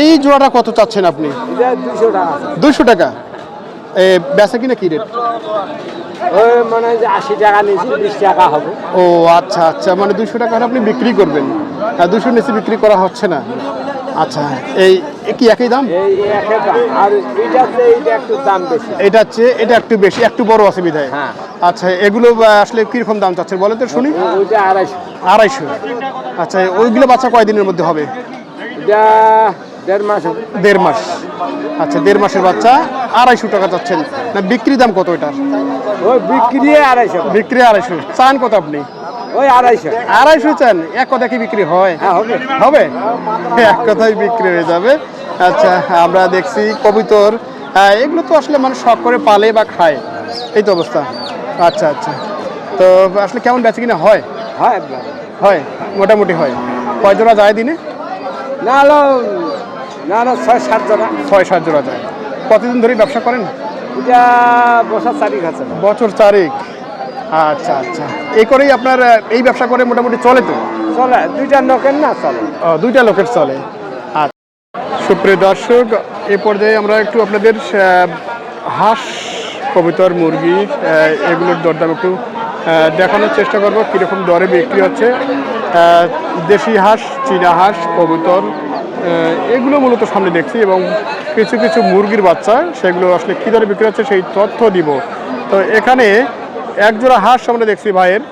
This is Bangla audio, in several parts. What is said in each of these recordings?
এই জোড়াটা কত চাচ্ছেন আপনি? দুশো টাকা। দুইশো টাকা। এ বেচা কিনা কি রেট মনে আশি টাকা নিয়েছি বিশ টাকা হবে। ও আচ্ছা আচ্ছা মানে দুশো টাকা আপনি বিক্রি করবেন। আর দুশো নিচে বিক্রি করা হচ্ছে না। আচ্ছা এই কি একই দাম? আর এইটাতে একটু দাম বেশি। এটা হচ্ছে এটা একটু বেশি একটু বড় আছে বিধায়। হ্যাঁ। আচ্ছা এগুলো আসলে কীরকম দাম চাচ্ছেন বলেন তো শুনি। ওইটা আড়াইশো। আড়াইশো। আচ্ছা ওইগুলো বাচ্চা কয়দিনের মধ্যে হবে? এটা দেড় মাস দেড় মাস। আচ্ছা দেড় মাসের বাচ্চা আড়াইশো টাকা চাচ্ছেন। না বিক্রি দাম কত এটার? ওই বিক্রি আড়াইশো। বিক্রি আড়াইশো। চান কত আপনি? ওই আড়াইশো। আড়াইশো চান? এক কথা কি বিক্রি হয়? হ্যাঁ হবে। হবে? এক কথাই বিক্রি হয়ে যাবে। আচ্ছা আমরা দেখছি কবিতর। আহ, এগুলো তো আসলে মানুষ শখ করে পালে বা খায়। এই তো অবস্থা। আচ্ছা আচ্ছা। তো আসলে কেমন বেচে কিনা হয়? হয়। হয় মোটামুটি হয়। কয় জোড়া যায় দিনে? না না হলো ছয় সাত জনা। ছয় সাত জোড়া যায়। কতদিন ধরে ব্যবসা করেন? এটা বসার তারিখ আছে। বছর চারেক। আচ্ছা আচ্ছা। এই করেই আপনার এই ব্যবসা করে মোটামুটি চলে তো? চলে দুইটা নোকেন না চলে। দুইটা লোকের চলে। আচ্ছা। সুপ্রিয় দর্শক এ পর্যায়ে আমরা একটু আপনাদের হাঁস কবুতর মুরগি এগুলোর দরদাম একটু দেখানোর চেষ্টা করব কীরকম দরে বিক্রি হচ্ছে। দেশি হাঁস চীনা হাঁস কবুতর এগুলো মূলত সামনে দেখছি এবং কিছু কিছু মুরগির বাচ্চা, সেগুলো আসলে কী দরে বিক্রি হচ্ছে সেই তথ্য দিব। তো এখানে এক জোড়া হাঁস আমরা দেখছি ভাইয়ের।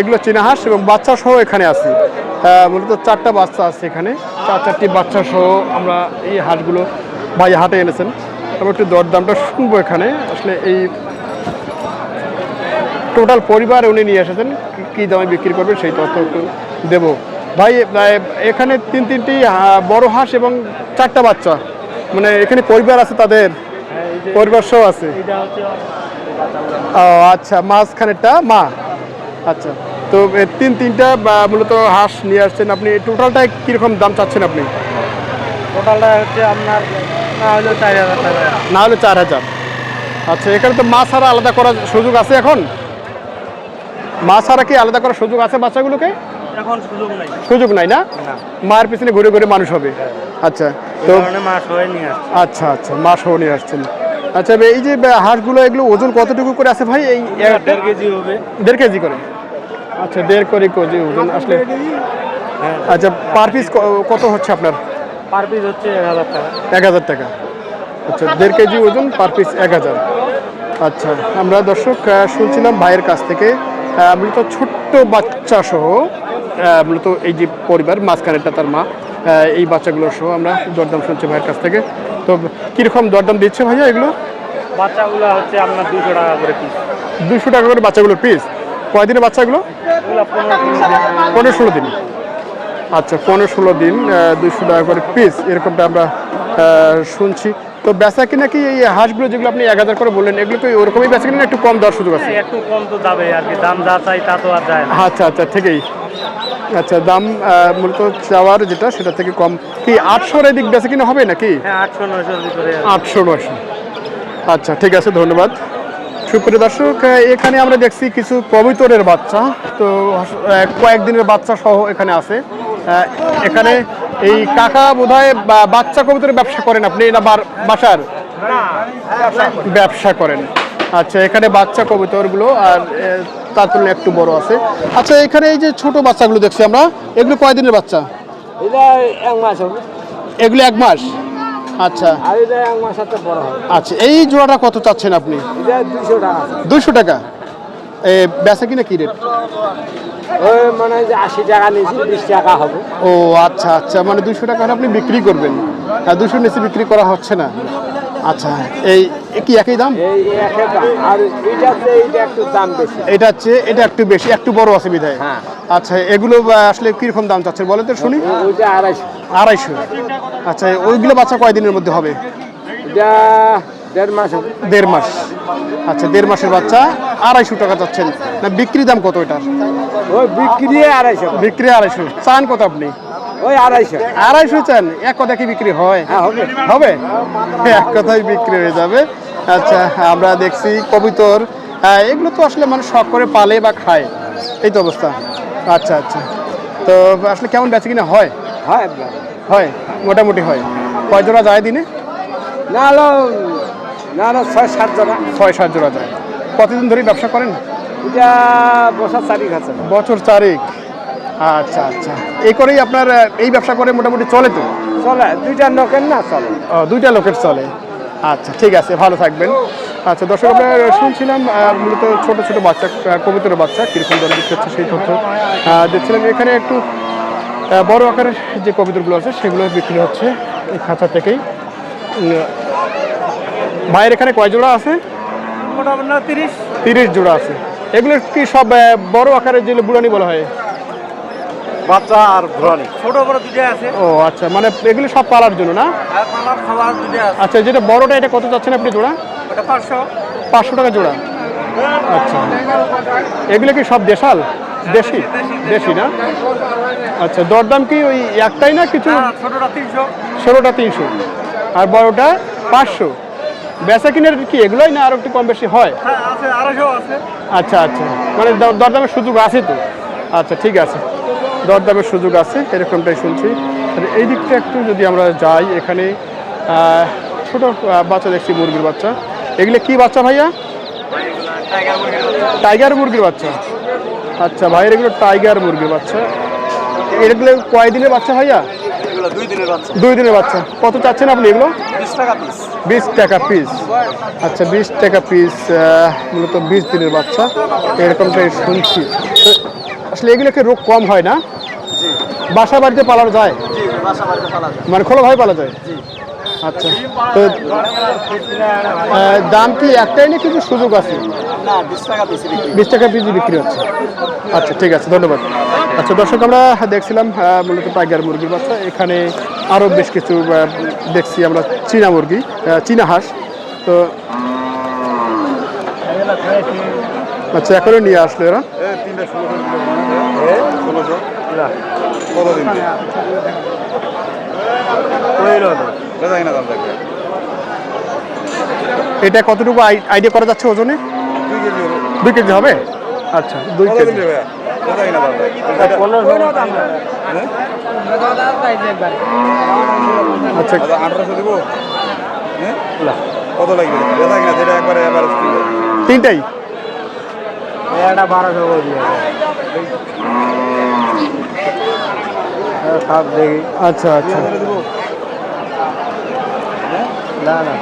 এগুলো চীনা হাঁস এবং বাচ্চা সহ এখানে আছে। মূলত চারটা বাচ্চা আছে এখানে। চার, চারটি বাচ্চা সহ আমরা এই হাঁসগুলো ভাই হাটে এনেছেন। আমরা একটু দরদামটা শুনব এখানে। আসলে এই টোটাল পরিবার উনি নিয়ে এসেছেন, কি দামে বিক্রি করবেন সেই তথ্য একটু দেবো। ভাই এখানে তিন তিনটি বড় হাঁস এবং চারটা বাচ্চা। মানে এখানে পরিবার আছে তাদের। পরিবার সহ আছে। ও আচ্ছা মাঝখানেরটা মা। আচ্ছা তো তিন তিনটা মূলত হাঁস নিয়ে আসছেন আপনি। টোটালটা কীরকম দাম চাচ্ছেন আপনি? টোটালটা হচ্ছে আপনার না হলো চার হাজার টাকা। না হলে চার হাজার। আচ্ছা এখানে তো মাছ ছাড়া আলাদা করার সুযোগ আছে এখন? মাছ ছাড়া কি আলাদা করার সুযোগ আছে বাচ্চাগুলোকে? এখন সুযোগ নাই। সুযোগ নাই না? মায়ের পিছনে ঘুরে ঘুরে মানুষ হবে। আচ্ছা তো হয়ে নিয়ে আসছে। আচ্ছা আচ্ছা মা সহ নিয়ে আসছেন। আচ্ছা এই যে হাঁসগুলো এগুলো ওজন কতটুকু করে আছে ভাই? এই দেড় কেজি হবে। দেড় কেজি করে? আচ্ছা দেড় করে কেজি ওজন আসলে হ্যাঁ। আচ্ছা পার পিস কত হচ্ছে আপনার? পার পিস হচ্ছে এক হাজার টাকা। এক হাজার টাকা। আচ্ছা দেড় কেজি ওজন পার পিস এক হাজার। আচ্ছা আমরা দর্শক শুনছিলাম ভাইয়ের কাছ থেকে মূলত ছোট্ট বাচ্চা সহ মূলত এই যে পরিবার মাঝখানেরটা তার মা এই বাচ্চাগুলো সহ আমরা দরদাম শুনছি ভাইয়ের কাছ থেকে। তো কীরকম দরদাম দিচ্ছে ভাইয়া এগুলো? বাচ্চাগুলো হচ্ছে আপনার দুশো টাকা করে পিস দুশো টাকা করে বাচ্চাগুলোর পিস কয়দিনের বাচ্চাগুলো? পনেরো ষোলো দিন আচ্ছা পনেরো ষোলো দিন দুশো টাকা করে পিস এরকমটা আমরা শুনছি। তো বেচা কিনা কি এই হাঁসগুলো যেগুলো আপনি এক হাজার করে বললেন এগুলো কি ওরকমই বেচা কিনা না একটু কম দেওয়ার সুযোগ আছে? একটু কম তো যাবে আর কি দাম যা চাই তা তো আর যায় আচ্ছা আচ্ছা ঠিকই। আচ্ছা দাম মূলত চাওয়ার যেটা সেটা থেকে কম। কি আটশোর এদিক বেচা কিনা হবে নাকি? হ্যাঁ আটশো নয়শো। আচ্ছা ঠিক আছে ধন্যবাদ। সুপ্রিয় দর্শক এখানে আমরা দেখছি কিছু কবিতরের বাচ্চা। তো কয়েকদিনের বাচ্চা সহ এখানে আছে। এখানে এই কাকা বোধহয় বাচ্চা কবিতরের ব্যবসা করেন আপনি না বাসার? ব্যবসা করেন। আচ্ছা এখানে বাচ্চা কবুতরগুলো আর তার তুলনায় একটু বড় আছে। আচ্ছা এখানে এই যে ছোট বাচ্চাগুলো দেখছি আমরা এগুলো কয়দিনের বাচ্চা? এগুলো এক মাস? আচ্ছা। আচ্ছা এই জোড়াটা কত চাচ্ছেন আপনি? দুশো টাকা দুইশো টাকা? এ বেচা কিনা কি রেট মনে আশি টাকা নিয়েছি বিশ টাকা হবে। ও আচ্ছা আচ্ছা মানে দুশো টাকা আপনি বিক্রি করবেন। আর দুশো নিচে বিক্রি করা হচ্ছে না। আচ্ছা এই কি একই দাম? এটা হচ্ছে এটা একটু বেশি। একটু বড় আছে বিধায়। হ্যাঁ। আচ্ছা এগুলো আসলে কীরকম দাম চাচ্ছেন বলেন তো শুনি? আড়াইশো। আড়াইশো। আচ্ছা ওইগুলো বাচ্চা কয়দিনের মধ্যে হবে? দেড় মাস দেড় মাস। আচ্ছা দেড় মাসের বাচ্চা আড়াইশো টাকা চাচ্ছেন। না বিক্রি দাম কত এটার? ওই বিক্রি আড়াইশো। বিক্রি আড়াইশো। চান কত আপনি? ওই আড়াইশো। আড়াইশো চান? এক কথা কি বিক্রি হয়? হ্যাঁ হবে। হবে? এক কথাই বিক্রি হয়ে যাবে। আচ্ছা আমরা দেখছি কবিতর। আহ, এগুলো তো আসলে মানুষ শখ করে পালে বা খায়। এই তো অবস্থা। আচ্ছা আচ্ছা। তো আসলে কেমন বেচে কিনা হয়? হয় হয়? মোটামুটি হয়। কয় জোড়া যায় দিনে? না হলো না না ছয় সাত জনা ছয় সাত জোড়া যায়। কতদিন ধরে ব্যবসা করেন? এটা বসার তারিখ আছে। বছর চারেক। আচ্ছা আচ্ছা। এই করেই আপনার এই ব্যবসা করে মোটামুটি চলে তো? চলে দুইটা নকেন না চলে। ও, দুইটা লোকের চলে। আচ্ছা ঠিক আছে ভালো থাকবেন। আচ্ছা দর্শক আমরা শুনছিলাম মূলত ছোট ছোট বাচ্চা কবুতরের বাচ্চা কীরকম দরে বিক্রি হচ্ছে সেই তথ্য। দেখছিলাম এখানে একটু বড় আকারের যে কবুতরগুলো আছে সেগুলো বিক্রি হচ্ছে এই খাঁচা থেকেই। ভাইয়ের এখানে কয় জোড়া আছে? তিরিশ। তিরিশ জোড়া আছে। এগুলো কি সব বড় আকারের যেগুলো বুড়ানি বলা হয়? বাচ্চা আর ঘুরানি ছোট বড় দুইটা আছে। ও আচ্ছা মানে এগুলো সব পালার জন্য না? পালার খাবার দুইটা আছে। আচ্ছা যেটা বড়টা এটা কত চাচ্ছেন আপনি জোড়া? পাঁচশো। পাঁচশো টাকা জোড়া। আচ্ছা। এগুলো কি সব দেশাল? দেশি? দেশি না? আচ্ছা দরদাম কি ওই একটাই না কিছু? ছোটটা তিনশো। ষোলোটা তিনশো। আর বড়টা পাঁচশো। বেচা কিনের কি এগুলোই না আরও একটু কম বেশি হয়? হ্যাঁ আচ্ছা আচ্ছা। মানে দর- দরদামের সুযোগ আছে তো। আচ্ছা ঠিক আছে। দরদামের সুযোগ আছে এরকমটাই শুনছি। আর এই দিকটা একটু যদি আমরা যাই এখানে ছোট বাচ্চা দেখছি মুরগির বাচ্চা। এগুলো কি বাচ্চা ভাইয়া? টাইগার মুরগির বাচ্চা। আচ্ছা ভাইয়ের এগুলো টাইগার মুরগির বাচ্চা। এগুলো কয় দিনের বাচ্চা ভাইয়া? দুই দিনের বাচ্চা। কত চাচ্ছেন আপনি এগুলো? বিশ টাকা পিস আচ্ছা বিশ টাকা পিস মূলত বিশ দিনের বাচ্চা। এরকমটাই শুনছি। আসলে এগুলোকে রোগ কম হয় না? বাসা বাড়িতে পালানো যায়? মানে খোলাভাবে পালা যায়? আচ্ছা। তো দাম কি একটাই না কিছু সুযোগ আছে? বিশ টাকা পিস বিক্রি হচ্ছে। আচ্ছা ঠিক আছে ধন্যবাদ। আচ্ছা দর্শক আমরা দেখছিলাম মূলত টাইগার মুরগির বাচ্চা। এখানে আরও বেশ কিছু দেখছি আমরা চীনা মুরগি চীনা হাঁস। তো আচ্ছা এখনও নিয়ে আসলো এরা। ষোলোশো কতদিন দাম থাকবে? এটা কতটুকু আই- আইডিয়া করা যাচ্ছে ওজনে? দুই কেজি হবে। দুই কেজি হবে? আচ্ছা দুই কেজি। দাম আচ্ছা। আচ্ছা আঠারোশো দিব? হ্যাঁ? কত লাগবে? একবারে এবার তিনটাই? এটা বারোশো দিয়ে দেখি। আচ্ছা আচ্ছা। না না।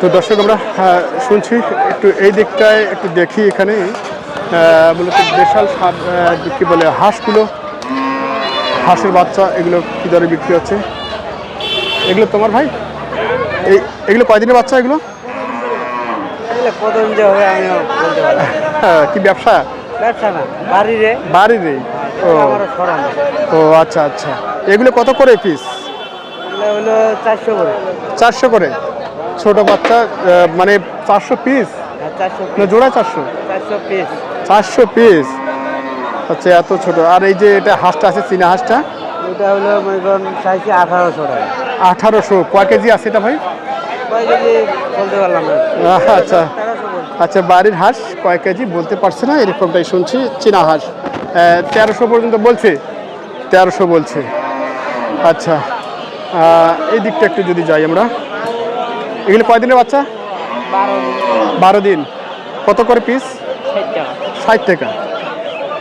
তো দর্শক আমরা আহ, শুনছি একটু এই দিকটায় একটু দেখি এখানে। মূলত বিশাল আহ, কি বলে হাঁসগুলো হাঁসের বাচ্চা এগুলো কী দরে বিক্রি হচ্ছে? এগুলো তোমার ভাই? এগুলো কয়দিনের বাচ্চা এগুলো। হ্যাঁ, কি ব্যবসা? ব্যবসা না বাড়ির ও। ও আচ্ছা আচ্ছা। এগুলো কত করে পিস হলো চারশো করে। চারশো করে? ছোট বাচ্চা মানে চারশো পিস না জোড়া চারশো? চারশো পিস চারশো পিস আচ্ছা এত ছোট। আর এই যে এটা হাঁসটা আছে চীনা হাঁসটা? এটা হলো মনে করেন চাইছি আঠারোশো টাকা। আঠারোশো। কয় কেজি আছে এটা ভাই? কয় কেজি বলতে পারলাম না। আচ্ছা। আচ্ছা বাড়ির হাঁস কয় কেজি বলতে পারছে না এরকমটাই শুনছি চীনা হাঁস। তেরোশো পর্যন্ত বলছে? তেরোশো বলছে। আচ্ছা এই দিকটা একটু যদি যাই আমরা। এগুলো কয় দিনের বাচ্চা? বারো দিন। কত করে পিস ষাট টাকা।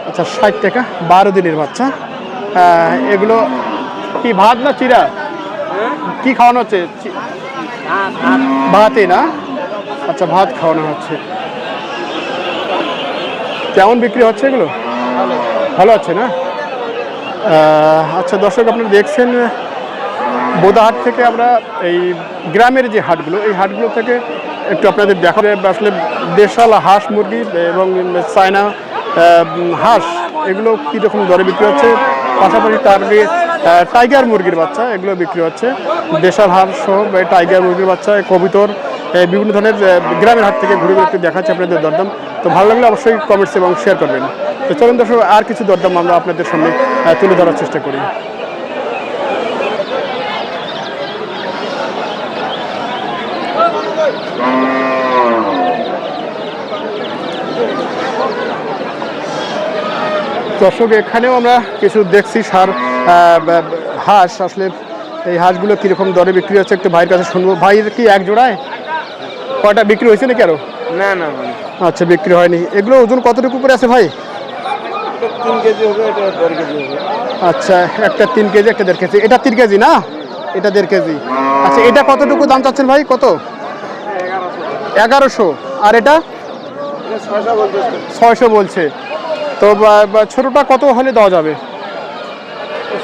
আচ্ছা ষাট টাকা বারো দিনের বাচ্চা। এগুলো কি ভাত না চিরা কি খাওয়ানো হচ্ছে? ভাতই না? আচ্ছা ভাত খাওয়ানো হচ্ছে। কেমন বিক্রি হচ্ছে এগুলো? ভালো আছে না? আচ্ছা দর্শক, আপনারা দেখছেন, বোদাহাট থেকে আমরা এই গ্রামের যে হাটগুলো, এই হাটগুলো থেকে একটু আপনাদের দেখাবে। আসলে দেশাল হাঁস মুরগি এবং চায়না হাঁস, এগুলো কীরকম দরে বিক্রি হচ্ছে? পাশাপাশি তার টাইগার মুরগির বাচ্চা, এগুলো বিক্রি হচ্ছে। দেশাল হাঁস সহ টাইগার মুরগির বাচ্চা, কবিতর বিভিন্ন ধরনের গ্রামের হাট থেকে ঘুরে ঘুরে দেখাচ্ছে আপনাদের দরদাম। তো ভালো লাগলে অবশ্যই কমেন্টস এবং শেয়ার করবেন। তো চলুন দর্শক, আর কিছু দরদাম আমরা আপনাদের সামনে তুলে ধরার চেষ্টা করি। দর্শক এখানেও আমরা কিছু দেখছি সার হাঁস। আসলে এই হাঁসগুলো কীরকম দরে বিক্রি হচ্ছে একটু ভাইয়ের কাছে শুনব। ভাইয়ের কি এক জোড়ায়? কয়টা বিক্রি হয়েছে নাকি আরও? না না আচ্ছা বিক্রি হয়নি। এগুলো ওজন কতটুকু করে আছে ভাই? তিন কেজি হবে এটা দেড় কেজি হবে। আচ্ছা একটা তিন কেজি একটা দেড় কেজি। এটা তিন কেজি না? এটা দেড় কেজি। আচ্ছা এটা কতটুকু দাম চাচ্ছেন ভাই? কত? এগারোশো। আর এটা? ছয়শো বলছে। তো ছোটোটা কত হলে দেওয়া যাবে?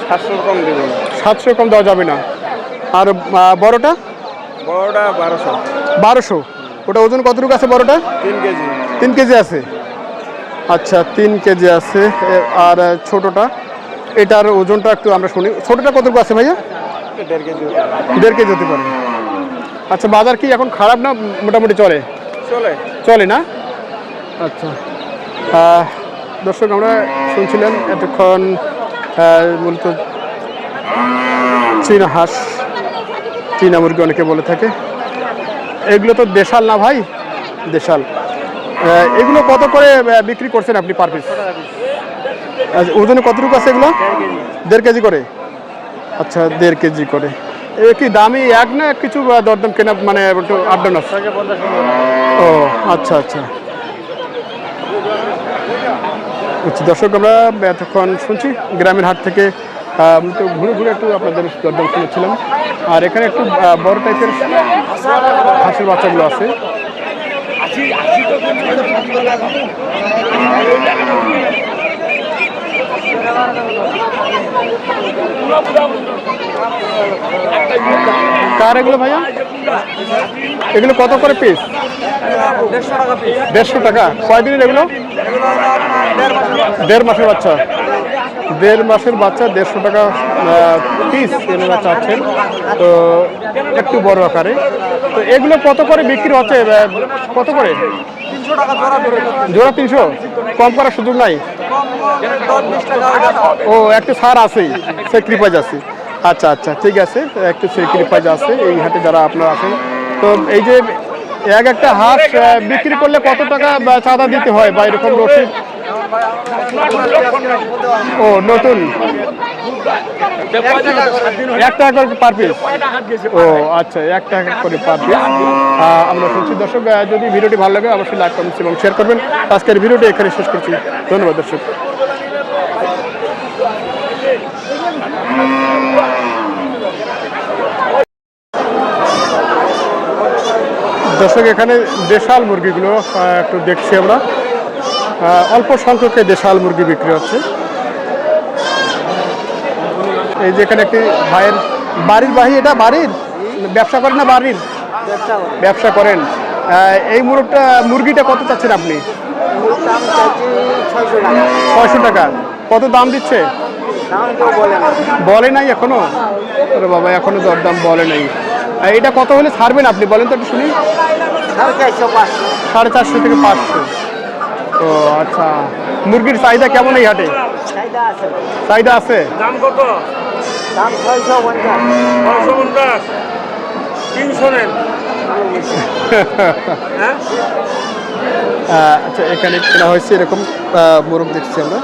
সাতশো কম দেবো সাতশো কম দেওয়া যাবে না। আর বড়টা? বড়টা বারোশো। বারোশো। ওটা ওজন কতটুকু আছে বড়টা? তিন কেজি। তিন কেজি আছে। আচ্ছা তিন কেজি আছে। আর ছোটোটা? এটার ওজনটা একটু আমরা শুনি। ছোটোটা কতটুকু আছে ভাইয়া? দেড় কেজি। দেড় কেজি হতে পারে। আচ্ছা বাজার কি এখন খারাপ না মোটামুটি চলে? চলে। চলে না? আচ্ছা। দর্শক আমরা শুনছিলেন এতক্ষণ মূলত চীনা হাঁস চীনা মুরগি অনেকে বলে থাকে। এগুলো তো দেশাল না ভাই? দেশাল। এগুলো কত করে বিক্রি করছেন আপনি পার পিস আচ্ছা ওজনে কতটুকু আছে এগুলো? দেড় কেজি। করে? আচ্ছা দেড় কেজি করে। এ কি দামি এক না কিছু দরদাম কেনা মানে একটু আছে? ও আচ্ছা আচ্ছা আচ্ছা দর্শক, আমরা এতক্ষণ শুনছি গ্রামের হাট থেকে তো ঘুরে ঘুরে একটু আপনাদের দরদাম শুনেছিলাম। আর এখানে একটু বড় টাইপের হাঁসের বাচ্চাগুলো আছে। কার এগুলো ভাইয়া? এগুলো কত করে পিস দেড়শো টাকা। কয়দিনের এগুলো? দেড় মাসের বাচ্চা। দেড় মাসের বাচ্চা, দেড়শো টাকা পিস এনারা চাচ্ছেন তো একটু বড় আকারে। তো এগুলো কত করে বিক্রি হচ্ছে? কত করে? জোড়া তিনশো? কম করার সুযোগ নাই? ও, একটু সার আছেই। স্যাক্রিফাইস আছে আচ্ছা আচ্ছা ঠিক আছে। একটু স্যাক্রিফাইস আছে, এই হাটে যারা আপনারা আছেন। তো এই যে এক একটা হাঁস বিক্রি করলে কত টাকা চাঁদা দিতে হয় বা এরকম রসিদ? ও, নতুন। এক টাকা করে পার পিস ও আচ্ছা এক টাকা করে পার পিস আমরা শুনছি, দর্শক যদি ভিডিওটি ভালো লাগে, অবশ্যই লাইক কমেন্টস এবং শেয়ার করবেন। আজকের ভিডিওটি এখানে শেষ করছি। ধন্যবাদ, দর্শক। দর্শক এখানে দেশাল মুরগিগুলো একটু দেখছি আমরা। অল্প সংখ্যকে দেশাল মুরগি বিক্রি হচ্ছে। এই যে এখানে একটি ভাইয়ের বাড়ির বাহি এটা বাড়ির? ব্যবসা করেন না বাড়ির? ব্যবসা করেন। এই মুরগটা মুরগিটা কত চাচ্ছেন আপনি? ছয়শো টাকা। কত দাম দিচ্ছে? বলে নাই এখনও? আরে বাবা এখনও দরদাম বলে নাই। এটা কত হলে ছাড়বেন আপনি? বলেন তো একটু শুনি। সাড়ে চারশো থেকে পাঁচশো। তো আচ্ছা। মুরগির চাহিদা কেমন এই হাটে? চাহিদা আছে। দাম কত? দাম ছয়শো পঞ্চাশ। তিনশো নেন। হ্যাঁ? আচ্ছা এখানে কেনা হয়েছে এরকম মোরগ দেখছি আমরা।